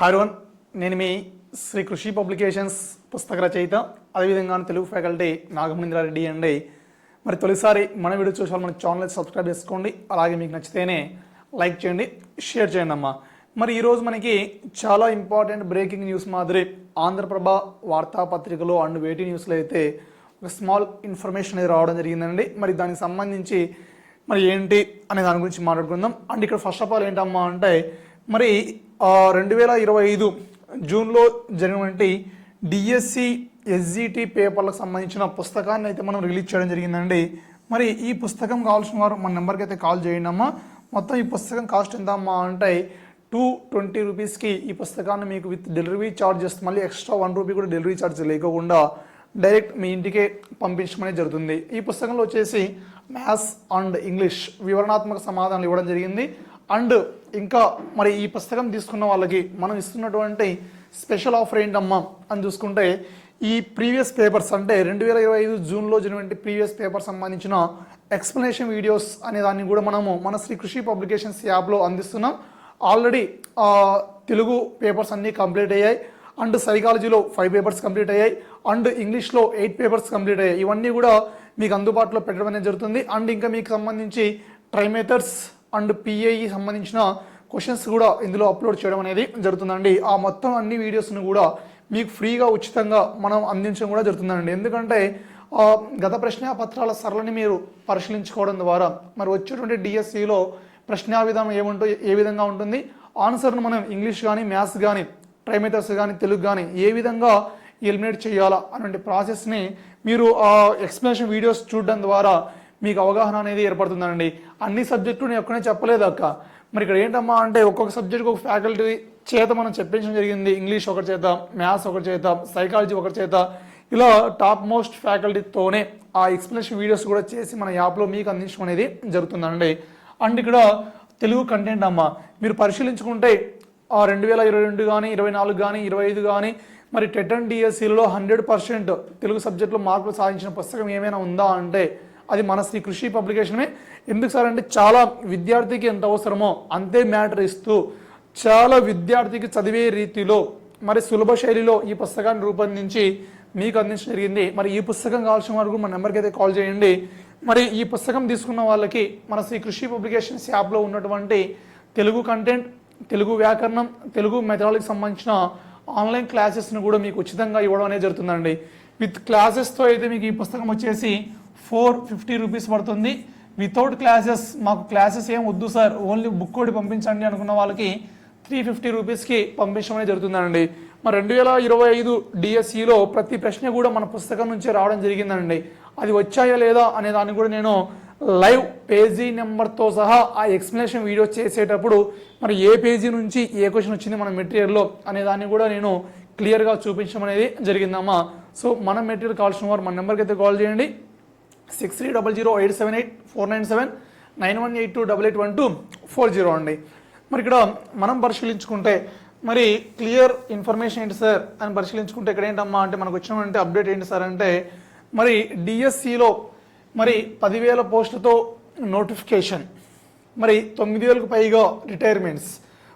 హారోన్ నేను మీ శ్రీ కృషి పబ్లికేషన్స్ పుస్తక రచయిత అదేవిధంగా తెలుగు ఫ్యాకల్టీ నాగమేంద్రారెడ్డి అండి. మరి తొలిసారి మన వీడియో చూసాలి మన ఛానల్ సబ్స్క్రైబ్ చేసుకోండి అలాగే మీకు నచ్చితేనే లైక్ చేయండి షేర్ చేయండి అమ్మా. మరి ఈరోజు మనకి చాలా ఇంపార్టెంట్ బ్రేకింగ్ న్యూస్ మాదిరి ఆంధ్రప్రభ వార్తాపత్రికలో అండ్ వేటి న్యూస్లో అయితే ఒక స్మాల్ ఇన్ఫర్మేషన్ అనేది రావడం జరిగిందండి. మరి దానికి సంబంధించి మరి ఏంటి అనే దాని గురించి మాట్లాడుకుందాం. అండ్ ఇక్కడ ఫస్ట్ ఆఫ్ ఆల్ ఏంటమ్మా అంటే మరి రెండు వేల ఇరవై ఐదు జూన్లో జరిగినటువంటి డిఎస్సి ఎస్జిటి పేపర్లకు సంబంధించిన పుస్తకాన్ని అయితే మనం రిలీజ్ చేయడం జరిగిందండి. మరి ఈ పుస్తకం కావాల్సిన వారు మన నెంబర్కి అయితే కాల్ చేయండి అమ్మా. మొత్తం ఈ పుస్తకం కాస్ట్ ఎంత అమ్మా అంటే టూ ట్వంటీ రూపీస్కి ఈ పుస్తకాన్ని మీకు విత్ డెలివరీ ఛార్జెస్ మళ్ళీ ఎక్స్ట్రా వన్ రూపీ కూడా డెలివరీ ఛార్జ్ లేకుండా డైరెక్ట్ మీ ఇంటికే పంపించడం జరుగుతుంది. ఈ పుస్తకంలో వచ్చేసి మ్యాథ్స్ అండ్ ఇంగ్లీష్ వివరణాత్మక సమాధానాలు ఇవ్వడం జరిగింది. అండ్ ఇంకా మరి ఈ పుస్తకం తీసుకున్న వాళ్ళకి మనం ఇస్తున్నటువంటి స్పెషల్ ఆఫర్ ఏంటమ్మా అని చూసుకుంటే ఈ ప్రీవియస్ పేపర్స్ అంటే రెండు వేల ఇరవై ఐదు జూన్లో జరిగినటువంటి ప్రీవియస్ పేపర్ సంబంధించిన ఎక్స్ప్లెనేషన్ వీడియోస్ అనే దాన్ని కూడా మనము మన శ్రీ కృషి పబ్లికేషన్స్ యాప్లో అందిస్తున్నాం. ఆల్రెడీ తెలుగు పేపర్స్ అన్నీ కంప్లీట్ అయ్యాయి. అండ్ సైకాలజీలో ఫైవ్ పేపర్స్ కంప్లీట్ అయ్యాయి. అండ్ ఇంగ్లీష్లో ఎయిట్ పేపర్స్ కంప్లీట్ అయ్యాయి. ఇవన్నీ కూడా మీకు అందుబాటులో పెట్టడం అనేది జరుగుతుంది. అండ్ ఇంకా మీకు సంబంధించి ట్రైమేథర్స్ అండ్ పిఏఈ సంబంధించిన క్వశ్చన్స్ కూడా ఇందులో అప్లోడ్ చేయడం అనేది జరుగుతుందండి. ఆ మొత్తం అన్ని వీడియోస్ను కూడా మీకు ఫ్రీగా ఉచితంగా మనం అందించడం కూడా జరుగుతుందండి. ఎందుకంటే ఆ, గత ప్రశ్న పత్రాల సరళని మీరు పరిశీలించుకోవడం ద్వారా మరి వచ్చేటువంటి డిఎస్సిలో ప్రశ్నా విధానం ఏముంటో ఏ విధంగా ఉంటుంది? ఆన్సర్ను మనం ఇంగ్లీష్ కానీ మ్యాథ్స్ కానీ ట్రైమేటర్స్ కానీ తెలుగు కానీ ఏ విధంగా ఎలిమినేట్ చేయాలా అటువంటి ప్రాసెస్ని మీరు ఆ ఎక్స్ప్లెనేషన్ వీడియోస్ చూడడం ద్వారా మీకు అవగాహన అనేది ఏర్పడుతుందండి అన్ని సబ్జెక్టులు నేను ఒక్కనే చెప్పలేదు అక్క. మరి ఇక్కడ ఏంటమ్మా అంటే ఒక్కొక్క సబ్జెక్ట్ ఒక ఫ్యాకల్టీ చేత మనం చెప్పించడం జరిగింది. ఇంగ్లీష్ ఒకటి చేత మ్యాథ్స్ ఒకటి చేత సైకాలజీ ఒకటి చేత. ఇలా టాప్ మోస్ట్ ఫ్యాకల్టీతోనే ఆ ఎక్స్ప్లెనేషన్ వీడియోస్ కూడా చేసి మన యాప్లో మీకు అందించడం అనేది జరుగుతుందండి. అండ్ ఇక్కడ తెలుగు కంటెంట్ అమ్మ. మీరు పరిశీలించుకుంటే ఆ రెండు వేల ఇరవై రెండు కానీ ఇరవై నాలుగు కానీ ఇరవై ఐదు కానీ మరి టెట్ అండ్ డిఎస్సీలో హండ్రెడ్ పర్సెంట్ తెలుగు సబ్జెక్టులో మార్కులు సాధించిన పుస్తకం ఏమైనా ఉందా అంటే అది మన శ్రీ కృషి పబ్లికేషనే ఎందుకు సార్ అంటే చాలా విద్యార్థికి ఎంత అవసరమో అంతే మ్యాటర్ ఇస్తూ చాలా విద్యార్థికి చదివే రీతిలో మరి సులభ శైలిలో ఈ పుస్తకాన్ని రూపొందించి మీకు అందించడం జరిగింది. మరి ఈ పుస్తకం కావాల్సిన వరకు మన నెంబర్కి అయితే కాల్ చేయండి. మరి ఈ పుస్తకం తీసుకున్న వాళ్ళకి మన శ్రీ కృషి పబ్లికేషన్స్ యాప్లో ఉన్నటువంటి తెలుగు కంటెంట్ తెలుగు వ్యాకరణం తెలుగు మెథడాలజీకి సంబంధించిన ఆన్లైన్ క్లాసెస్ను కూడా మీకు ఉచితంగా ఇవ్వడం అనేది జరుగుతుందండి. విత్ క్లాసెస్తో అయితే మీకు ఈ పుస్తకం వచ్చేసి ఫోర్ ఫిఫ్టీ రూపీస్ పడుతుంది. వితౌట్ క్లాసెస్ మాకు క్లాసెస్ ఏం వద్దు సార్. ఓన్లీ బుక్ ఒకటి పంపించండి అనుకున్న వాళ్ళకి త్రీ ఫిఫ్టీ రూపీస్కి పంపించడం అనేది జరుగుతుందండి. మరి రెండు వేల ఇరవై ఐదు డిఎస్సిలో ప్రతి ప్రశ్న కూడా మన పుస్తకం నుంచి రావడం జరిగిందండి. అది వచ్చాయా లేదా అనే దాన్ని కూడా నేను లైవ్ పేజీ నెంబర్తో సహా ఆ ఎక్స్ప్లెనేషన్ వీడియో చేసేటప్పుడు మరి ఏ పేజీ నుంచి ఏ క్వశ్చన్ వచ్చింది మన మెటీరియల్లో అనే దాన్ని కూడా నేను క్లియర్గా చూపించడం అనేది జరిగిందమ్మా. సో మన మెటీరియల్ కావాల్సిన వారు మన నెంబర్కి అయితే కాల్ చేయండి. Six three double zero eight seven eight four nine seven nine one eight two double eight one two four zero అండి. మరి ఇక్కడ మనం పరిశీలించుకుంటే మరి క్లియర్ ఇన్ఫర్మేషన్ ఏంటి సార్ అని పరిశీలించుకుంటే ఇక్కడ ఏంటమ్మా అంటే మనకు వచ్చినటువంటి అప్డేట్ ఏంటి సార్ అంటే మరి డిఎస్సిలో మరి పదివేల పోస్టులతో నోటిఫికేషన్ మరి తొమ్మిది వేలకు పైగా రిటైర్మెంట్స్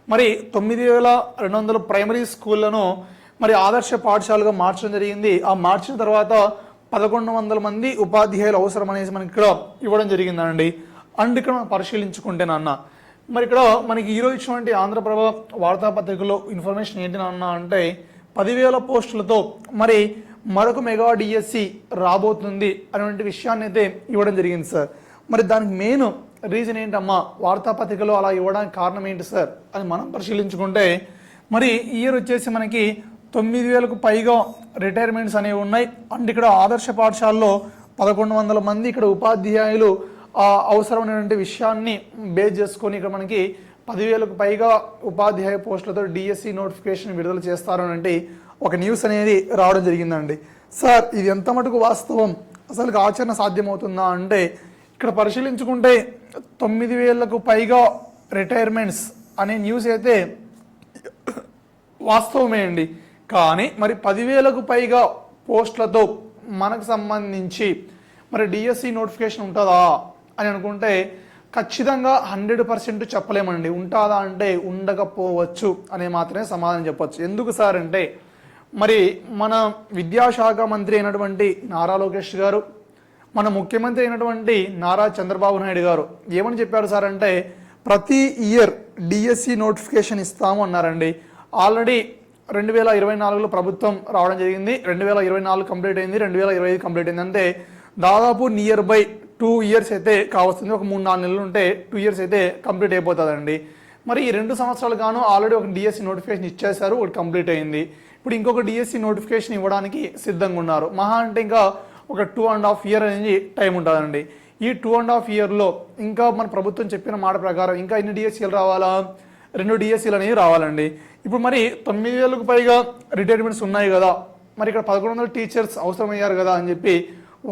మరి తొమ్మిది వేల రెండు వందల ప్రైమరీ స్కూళ్ళను మరి ఆదర్శ పాఠశాలగా మార్చడం జరిగింది. ఆ మార్చిన తర్వాత పదకొండు వందల మంది ఉపాధ్యాయులు అవసరం అనేసి మనకి ఇక్కడ ఇవ్వడం జరిగిందండి. అండ్ ఇక్కడ మనం పరిశీలించుకుంటే నాన్న మరి ఇక్కడ మనకి ఈరోజు ఇచ్చినటువంటి ఆంధ్రప్రభ వార్తాపత్రికలో ఇన్ఫర్మేషన్ ఏంటి నాన్న అంటే పదివేల పోస్టులతో మరి మరొక మెగా డిఎస్సి రాబోతుంది అనేటువంటి విషయాన్ని అయితే ఇవ్వడం జరిగింది సార్. మరి దానికి మెయిన్ రీజన్ ఏంటమ్మా? వార్తాపత్రికలో అలా ఇవ్వడానికి కారణం ఏంటి సార్? అని మనం పరిశీలించుకుంటే మరి ఇయర్ వచ్చేసి మనకి తొమ్మిది వేలకు పైగా రిటైర్మెంట్స్ అనేవి ఉన్నాయి. అండ్ ఇక్కడ ఆదర్శ పాఠశాలలో పదకొండు వందల మంది ఇక్కడ ఉపాధ్యాయులు అవసరమైనటువంటి విషయాన్ని బేస్ చేసుకొని ఇక్కడ మనకి పదివేలకు పైగా ఉపాధ్యాయ పోస్టులతో డిఎస్సి నోటిఫికేషన్ విడుదల చేస్తారనంటే ఒక న్యూస్ అనేది రావడం జరిగిందండి. సార్ ఇది ఎంత మటుకు వాస్తవం? అసలు ఆచరణ సాధ్యమవుతుందా? అంటే ఇక్కడ పరిశీలించుకుంటే తొమ్మిది వేలకు పైగా రిటైర్మెంట్స్ అనే న్యూస్ అయితే వాస్తవమే అండి. కానీ మరి పదివేలకు పైగా పోస్టులతో మనకు సంబంధించి మరి డిఎస్సి నోటిఫికేషన్ ఉంటుందా అని అనుకుంటే ఖచ్చితంగా హండ్రెడ్ పర్సెంట్ చెప్పలేమండి. ఉంటుందా అంటే ఉండకపోవచ్చు అనే మాత్రమే సమాధానం చెప్పొచ్చు. ఎందుకు సార్ అంటే మరి మన విద్యాశాఖ మంత్రి అయినటువంటి నారా లోకేష్ గారు మన ముఖ్యమంత్రి అయినటువంటి నారా చంద్రబాబు నాయుడు గారు ఏమని చెప్పారు సార్ అంటే ప్రతి ఇయర్ డిఎస్సి నోటిఫికేషన్ ఇస్తాము అన్నారండి. ఆల్రెడీ రెండు వేల ఇరవై నాలుగులో ప్రభుత్వం రావడం జరిగింది. రెండు వేల ఇరవై నాలుగు కంప్లీట్ అయింది. రెండు వేల ఇరవై ఐదు కంప్లీట్ అయింది. అంటే దాదాపు నియర్ బై టూ ఇయర్స్ అయితే కావస్తుంది. ఒక మూడు నాలుగు నెలలు ఉంటే టూ ఇయర్స్ అయితే కంప్లీట్ అయిపోతుందండి. మరి ఈ రెండు సంవత్సరాలు గాను ఆల్రెడీ ఒక డిఎస్సి నోటిఫికేషన్ ఇచ్చేశారు. ఒకటి కంప్లీట్ అయింది. ఇప్పుడు ఇంకొక డిఎస్సి నోటిఫికేషన్ ఇవ్వడానికి సిద్ధంగా ఉన్నారు. మహా అంటే ఇంకా ఒక టూ అండ్ హాఫ్ ఇయర్ అనేది టైం ఉంటుందండి. ఈ టూ అండ్ హాఫ్ ఇయర్లో ఇంకా మన ప్రభుత్వం చెప్పిన మాట ప్రకారం ఇంకా ఎన్ని డిఎస్సీలు రావాలా? రెండు డిఎస్సీలు అనేవి రావాలండి. ఇప్పుడు మరి తొమ్మిది వేలకు పైగా రిటైర్మెంట్స్ ఉన్నాయి కదా మరి ఇక్కడ పదకొండు వందల టీచర్స్ అవసరమయ్యారు కదా అని చెప్పి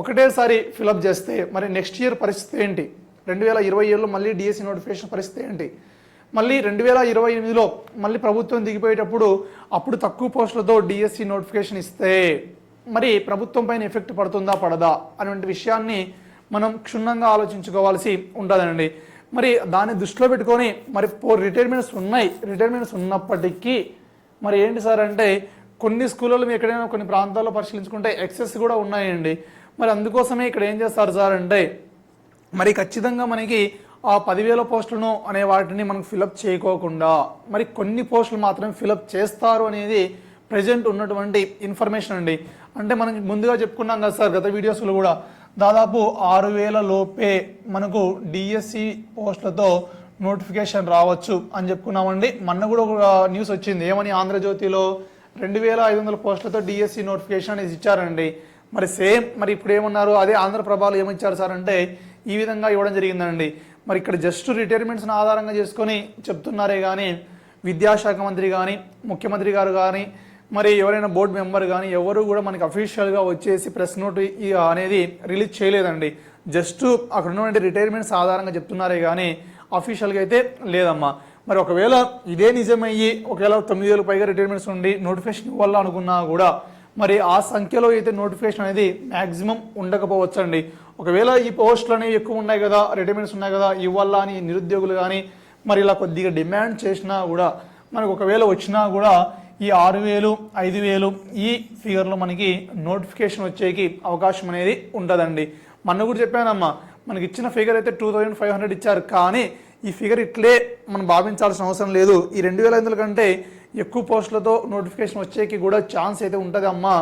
ఒకటేసారి ఫిలప్ చేస్తే మరి నెక్స్ట్ ఇయర్ పరిస్థితి ఏంటి? రెండు వేల ఇరవై ఏడులో మళ్ళీ డిఎస్సీ నోటిఫికేషన్ పరిస్థితి ఏంటి? మళ్ళీ రెండు వేల ఇరవై ఎనిమిదిలో మళ్ళీ ప్రభుత్వం దిగిపోయేటప్పుడు అప్పుడు తక్కువ పోస్టులతో డిఎస్సి నోటిఫికేషన్ ఇస్తే మరి ప్రభుత్వం పైన ఎఫెక్ట్ పడుతుందా పడదా అనేటువంటి విషయాన్ని మనం క్షుణ్ణంగా ఆలోచించుకోవాల్సి ఉంటుందండి మరి దాన్ని దృష్టిలో పెట్టుకొని మరి ఫోర్ రిటైర్మెంట్స్ ఉన్నాయి. రిటైర్మెంట్స్ ఉన్నప్పటికీ మరి ఏంటి సార్ అంటే కొన్ని స్కూళ్ళలో మీరు ఎక్కడైనా కొన్ని ప్రాంతాల్లో పరిశీలించుకుంటే ఎక్సెస్ కూడా ఉన్నాయండి. మరి అందుకోసమే ఇక్కడ ఏం చేస్తారు సార్ అంటే మరి ఖచ్చితంగా మనకి ఆ పదివేల పోస్టులను అనే వాటిని మనం ఫిలప్ చేయకోకుండా మరి కొన్ని పోస్టులు మాత్రమే ఫిలప్ చేస్తారు అనేది ప్రజెంట్ ఉన్నటువంటి ఇన్ఫర్మేషన్ అండి. అంటే మనం ముందుగా చెప్పుకున్నాం కదా సార్ గత వీడియోస్లో కూడా దాదాపు ఆరు వేల లోపే మనకు డిఎస్సి పోస్టులతో నోటిఫికేషన్ రావచ్చు అని చెప్పుకున్నామండి. మొన్న కూడా ఒక న్యూస్ వచ్చింది. ఏమని ఆంధ్రజ్యోతిలో రెండు వేల ఐదు వందల పోస్టులతో డిఎస్సి నోటిఫికేషన్ అనేది ఇచ్చారండి. మరి సేమ్ మరి ఇప్పుడు ఏమన్నారు? అదే ఆంధ్రప్రభలో ఏమిచ్చారు సార్ అంటే ఈ విధంగా ఇవ్వడం జరిగిందండి. మరి ఇక్కడ జస్ట్ రిటైర్మెంట్స్ని ఆధారంగా చేసుకొని చెప్తున్నారే కానీ విద్యాశాఖ మంత్రి కానీ ముఖ్యమంత్రి గారు కానీ మరి ఎవరైనా బోర్డు మెంబర్ కానీ ఎవరు కూడా మనకి అఫీషియల్గా వచ్చేసి ప్రెస్ నోట్ అనేది రిలీజ్ చేయలేదండి. జస్ట్ అక్కడ ఉన్నటువంటి రిటైర్మెంట్స్ ఆధారంగా చెప్తున్నారే కానీ అఫీషియల్గా అయితే లేదమ్మా. మరి ఒకవేళ ఇదే నిజమయ్యి ఒకవేళ తొమ్మిది వేలకు పైగా రిటైర్మెంట్స్ ఉండి నోటిఫికేషన్ ఇవ్వాలా అనుకున్నా కూడా మరి ఆ సంఖ్యలో అయితే నోటిఫికేషన్ అనేది మ్యాక్సిమం ఉండకపోవచ్చండి. ఒకవేళ ఈ పోస్టులు అనేవి ఎక్కువ ఉన్నాయి కదా రిటైర్మెంట్స్ ఉన్నాయి కదా ఇవ్వాలా అని నిరుద్యోగులు కానీ మరి ఇలా కొద్దిగా డిమాండ్ చేసినా కూడా మనకు ఒకవేళ వచ్చినా కూడా ఈ ఆరు వేలు ఐదు వేలు ఈ ఫిగర్లో మనకి నోటిఫికేషన్ వచ్చేకి అవకాశం అనేది ఉంటుందండి మొన్న కూడా చెప్పానమ్మా మనకి ఇచ్చిన ఫిగర్ అయితే టూ థౌజండ్ ఫైవ్ హండ్రెడ్ ఇచ్చారు. కానీ ఈ ఫిగర్ ఇట్లే మనం భావించాల్సిన అవసరం లేదు. ఈ రెండు వేల ఐదు కంటే ఎక్కువ పోస్టులతో నోటిఫికేషన్ వచ్చేకి కూడా ఛాన్స్ అయితే ఉంటుంది అమ్మా.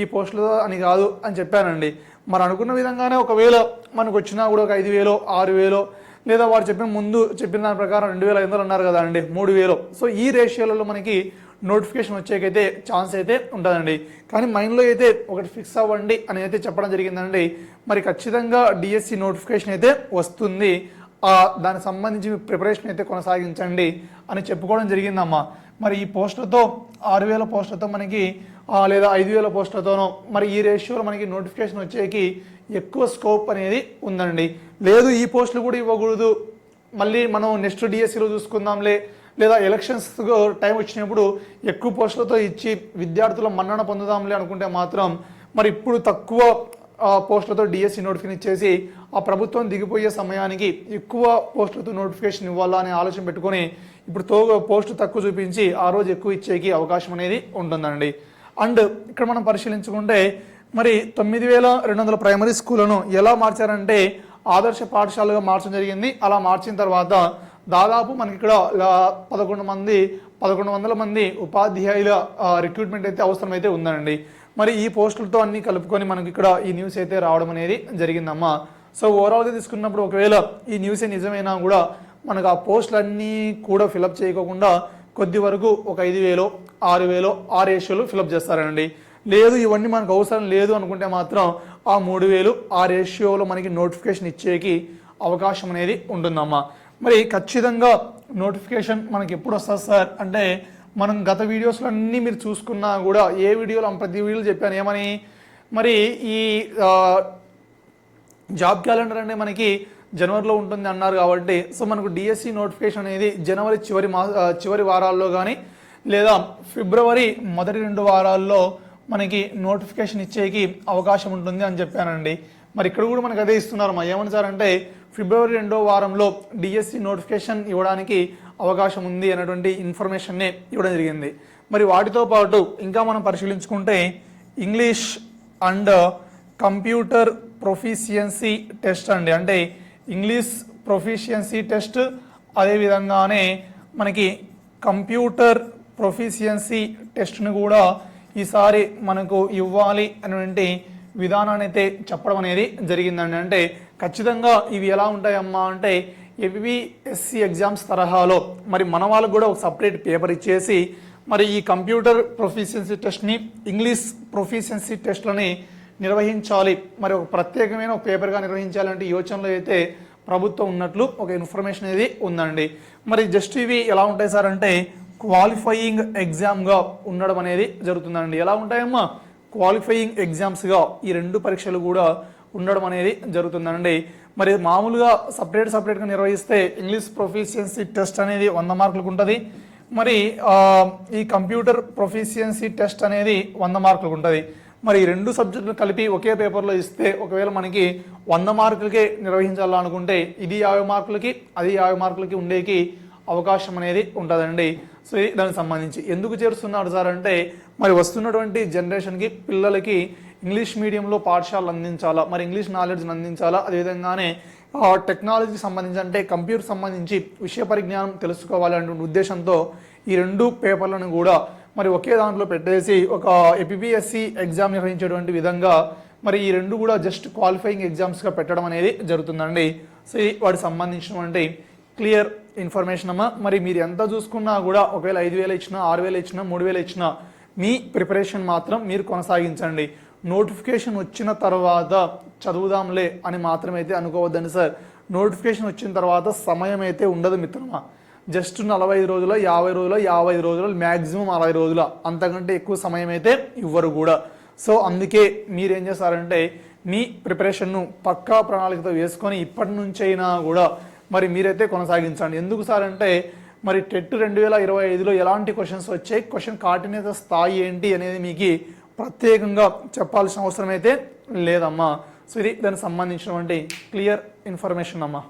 ఈ పోస్టులతో అని కాదు అని చెప్పానండి. మరి అనుకున్న విధంగానే ఒకవేళ మనకు వచ్చినా కూడా ఒక ఐదు వేలో ఆరు వేలో లేదా వారు చెప్పిన ముందు చెప్పిన దాని ప్రకారం రెండు వేల ఐదు వందలు అన్నారు కదా అండి మూడు వేలు. సో ఈ రేషియోలలో మనకి నోటిఫికేషన్ వచ్చేకైతే ఛాన్స్ అయితే ఉంటుందండి. కానీ మైండ్లో అయితే ఒకటి ఫిక్స్ అవ్వండి అని అయితే చెప్పడం జరిగిందండి. మరి ఖచ్చితంగా డిఎస్సి నోటిఫికేషన్ అయితే వస్తుంది. ఆ దానికి సంబంధించి ప్రిపరేషన్ అయితే కొనసాగించండి అని చెప్పుకోవడం జరిగిందమ్మా. మరి ఈ పోస్టులతో ఆరు వేల పోస్టులతో మనకి లేదా ఐదు వేల పోస్టులతోనో మరి ఈ రేషియోలో మనకి నోటిఫికేషన్ వచ్చేకి ఎక్కువ స్కోప్ అనేది ఉందండి. లేదు ఈ పోస్టులు కూడా ఇవ్వకూడదు. మళ్ళీ మనం నెక్స్ట్ డిఎస్సిలో చూసుకుందాంలే. లేదా ఎలక్షన్స్ టైం వచ్చినప్పుడు ఎక్కువ పోస్టులతో ఇచ్చి విద్యార్థుల మన్నన పొందుదాంలే అనుకుంటే మాత్రం మరి ఇప్పుడు తక్కువ ఆ, పోస్టులతో డిఎస్సి నోటిఫికేషన్ ఇచ్చేసి ఆ ప్రభుత్వం దిగిపోయే సమయానికి ఎక్కువ పోస్టులతో నోటిఫికేషన్ ఇవ్వాలా అనే ఆలోచన పెట్టుకొని ఇప్పుడు తో పోస్టు తక్కువ చూపించి ఆ రోజు ఎక్కువ ఇచ్చేకి అవకాశం అనేది ఉంటుందండి. అండ్ ఇక్కడ మనం పరిశీలించుకుంటే మరి తొమ్మిది వేల రెండు వందల ప్రైమరీ స్కూళ్ళను ఎలా మార్చారంటే ఆదర్శ పాఠశాలగా మార్చడం జరిగింది. అలా మార్చిన తర్వాత దాదాపు మనకి ఇక్కడ లా- పదకొండు మంది పదకొండు వందల మంది ఉపాధ్యాయుల రిక్రూట్మెంట్ అయితే అవసరమైతే ఉందండి మరి ఈ పోస్టులతో అన్ని కలుపుకొని మనకి ఇక్కడ ఈ న్యూస్ అయితే రావడం అనేది జరిగిందమ్మా. సో ఓవరాల్గా తీసుకున్నప్పుడు ఒకవేళ ఈ న్యూసే నిజమైనా కూడా మనకు ఆ పోస్టులన్నీ కూడా ఫిలప్ చేయకోకుండా కొద్ది వరకు ఒక ఐదు వేలో ఆరు వేలో ఆ రేషియోలు ఫిలప్ చేస్తారండి లేదు ఇవన్నీ మనకు అవసరం లేదు అనుకుంటే మాత్రం ఆ మూడు వేలు ఆ రేషియోలో మనకి నోటిఫికేషన్ ఇచ్చేకి అవకాశం అనేది ఉంటుందమ్మా. మరి ఖచ్చితంగా నోటిఫికేషన్ మనకి ఎప్పుడు వస్తుంది సార్? అంటే మనం గత వీడియోస్లో అన్నీ మీరు చూసుకున్నా కూడా ఏ వీడియోలో ప్రతి వీడియోలో చెప్పాను ఏమని? మరి ఈ జాబ్ క్యాలెండర్ అనేది మనకి జనవరిలో ఉంటుంది అన్నారు కాబట్టి సో మనకు డిఎస్సి నోటిఫికేషన్ అనేది జనవరి చివరి మా చివరి వారాల్లో కానీ లేదా ఫిబ్రవరి మొదటి రెండు వారాల్లో మనకి నోటిఫికేషన్ ఇచ్చేకి అవకాశం ఉంటుంది అని చెప్పానండి. మరి ఇక్కడ కూడా మనకు అదే ఇస్తున్నారు మా ఏమని సార్ అంటే ఫిబ్రవరి రెండో వారంలో డిఎస్సి నోటిఫికేషన్ ఇవ్వడానికి అవకాశం ఉంది అనేటువంటి ఇన్ఫర్మేషన్ని ఇవ్వడం జరిగింది. మరి వాటితో పాటు ఇంకా మనం పరిశీలించుకుంటే English and computer proficiency test అండి. అంటే ఇంగ్లీష్ ప్రొఫిషియన్సీ టెస్ట్ అదేవిధంగానే మనకి కంప్యూటర్ ప్రొఫిషియన్సీ టెస్ట్ను కూడా ఈసారి మనకు ఇవ్వాలి అనేటువంటి విధానాన్ని అయితే చెప్పడం అనేది జరిగిందండి. అంటే ఖచ్చితంగా ఇవి ఎలా ఉంటాయమ్మా అంటే ఏపీఎస్సి ఎగ్జామ్స్ తరహాలో మరి మన వాళ్ళకు కూడా ఒక సపరేట్ పేపర్ ఇచ్చేసి మరి ఈ కంప్యూటర్ ప్రొఫిషియన్సీ టెస్ట్ని ఇంగ్లీష్ ప్రొఫిషియన్సీ టెస్ట్లని నిర్వహించాలి. మరి ఒక ప్రత్యేకమైన ఒక పేపర్గా నిర్వహించాలంటే యోచనలో అయితే ప్రభుత్వం ఉన్నట్లు ఒక ఇన్ఫర్మేషన్ అనేది ఉందండి. మరి జస్ట్ ఇవి ఎలా ఉంటాయి సార్ అంటే క్వాలిఫయింగ్ ఎగ్జామ్గా ఉండడం అనేది జరుగుతుందండి. ఎలా ఉంటాయమ్మా? క్వాలిఫయింగ్ ఎగ్జామ్స్గా ఈ రెండు పరీక్షలు కూడా ఉండడం అనేది జరుగుతుందండి. మరి మామూలుగా సపరేట్ సపరేట్గా నిర్వహిస్తే ఇంగ్లీష్ ప్రొఫిషియన్సీ టెస్ట్ అనేది వంద మార్కులకు ఉంటుంది. మరి ఈ కంప్యూటర్ ప్రొఫిషియన్సీ టెస్ట్ అనేది వంద మార్కులకు ఉంటుంది. మరి రెండు సబ్జెక్టులు కలిపి ఒకే పేపర్లో ఇస్తే ఒకవేళ మనకి వంద మార్కులకే నిర్వహించాలనుకుంటే ఇది యాభై మార్కులకి అది యాభై మార్కులకి ఉండేకి అవకాశం అనేది ఉంటుందండి. సో ఇది దానికి సంబంధించి ఎందుకు చేరుస్తున్నాడు సార్ అంటే మరి వస్తున్నటువంటి జనరేషన్కి పిల్లలకి ఇంగ్లీష్ మీడియంలో పాఠశాలలు అందించాలా? మరి ఇంగ్లీష్ నాలెడ్జ్ని అందించాలా? అదేవిధంగానే టెక్నాలజీకి సంబంధించి అంటే కంప్యూటర్ సంబంధించి విషయ పరిజ్ఞానం తెలుసుకోవాలి ఉద్దేశంతో ఈ రెండు పేపర్లను కూడా మరి ఒకే దాంట్లో పెట్టేసి ఒక ఏపీఎస్సి ఎగ్జామ్ నిర్వహించేటువంటి విధంగా మరి ఈ రెండు కూడా జస్ట్ క్వాలిఫైయింగ్ ఎగ్జామ్స్గా పెట్టడం అనేది జరుగుతుందండి. సో ఇది వాటికి సంబంధించినటువంటి క్లియర్ ఇన్ఫర్మేషన్ అమ్మా. మరి మీరు ఎంత చూసుకున్నా కూడా ఒకవేళ ఐదు వేలు ఇచ్చినా ఆరు వేలు ఇచ్చినా మూడు వేలు ఇచ్చినా మీ ప్రిపరేషన్ మాత్రం మీరు కొనసాగించండి. నోటిఫికేషన్ వచ్చిన తర్వాత చదువుదాంలే అని మాత్రమైతే అనుకోవద్దండి సార్. నోటిఫికేషన్ వచ్చిన తర్వాత సమయం అయితే ఉండదు మిత్రమా. జస్ట్ నలభై ఐదు రోజుల యాభై రోజుల యాభై ఐదు రోజుల మ్యాక్సిమం అరవై రోజుల అంతకంటే ఎక్కువ సమయం అయితే ఇవ్వరు కూడా. సో అందుకే మీరేం చేస్తారంటే మీ ప్రిపరేషన్ను పక్కా ప్రణాళికతో వేసుకొని ఇప్పటి నుంచైనా కూడా మరి మీరైతే కొనసాగించండి. ఎందుకు సార్ అంటే మరి టెట్ రెండు వేల ఇరవై ఐదులో ఎలాంటి క్వశ్చన్స్ వచ్చాయి? క్వశ్చన్ కాటినేత స్థాయి ఏంటి అనేది మీకు ప్రత్యేకంగా చెప్పాల్సిన అవసరం అయితే లేదమ్మా. సో ఇది దానికి సంబంధించినటువంటి క్లియర్ ఇన్ఫర్మేషన్ అమ్మా.